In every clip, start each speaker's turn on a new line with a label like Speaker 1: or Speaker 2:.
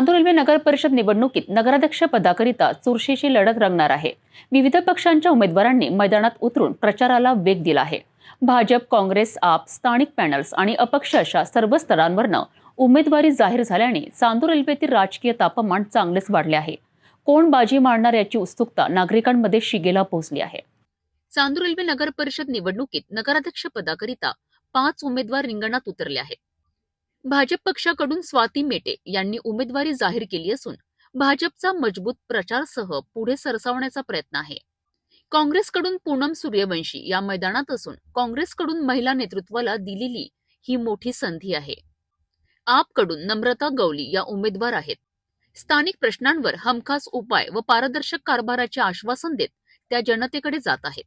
Speaker 1: Chandur railway नगर परिषद निवडणुकीत नगराध्यक्ष पदाकरिता चुरशीची लढत रंगणार आहे. विविध पक्षांच्या उमेदवारांनी मैदानात उतरून प्रचाराला वेग दिला आहे. भाजप काँग्रेस आप स्थानिक पॅनल्स आणि अपक्ष अशा सर्व स्तरांवरनं उमेदवारी जाहीर झाल्याने चांदूर रेल्वेतील राजकीय तापमान चांगलेच वाढले आहे. कोण बाजी मारणार याची उत्सुकता नागरिकांमध्ये शिगेला पोहोचली आहे. चांदूर रेल्वे नगर परिषद निवडणुकीत नगराध्यक्ष पदाकरिता पाच उमेदवार रिंगणात उतरले आहेत. भाजप पक्षाकडून स्वाती मेटे यांनी उमेदवारी जाहीर केली असून भाजपचा मजबूत प्रचारसह पुढे सरसावण्याचा प्रयत्न आहे. काँग्रेसकडून पूनम सूर्यवंशी या मैदानात असून काँग्रेसकडून महिला नेतृत्वाला दिलेली ही मोठी संधी आहे. आपकडून नम्रता गवली या उमेदवार आहेत. स्थानिक प्रश्नांवर हमखास उपाय व पारदर्शक कारभाराचे आश्वासन देत त्या जनतेकडे जात आहेत.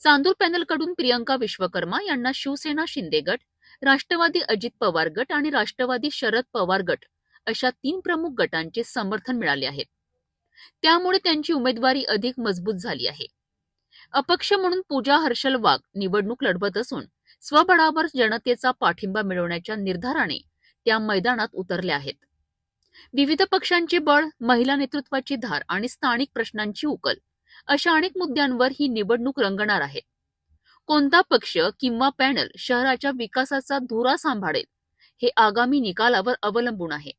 Speaker 1: चांदूर पॅनलकडून प्रियंका विश्वकर्मा यांना शिवसेना शिंदे गट राष्ट्रवादी अजित पवार गट आणि राष्ट्रवादी शरद पवार गट अशा तीन प्रमुख गटांचे समर्थन मिळाले आहे. त्यामुळे त्यांची उमेदवारी अधिक मजबूत झाली आहे. अपक्ष म्हणून पूजा हर्षल वाघ निवडणूक लढवत असून स्वबळावर जनतेचा पाठिंबा मिळवण्याच्या निर्धाराने त्या मैदानात उतरल्या आहेत. विविध पक्षांचे बळ महिला नेतृत्वाची धार आणि स्थानिक प्रश्नांची उकल अशा अनेक मुद्द्यांवर ही निवडणूक रंगणार आहे. कोणता पक्ष किंवा पॅनल शहराच्या विकासाचा धुरा सांभाळेल हे आगामी निकालावर अवलंबून आहे.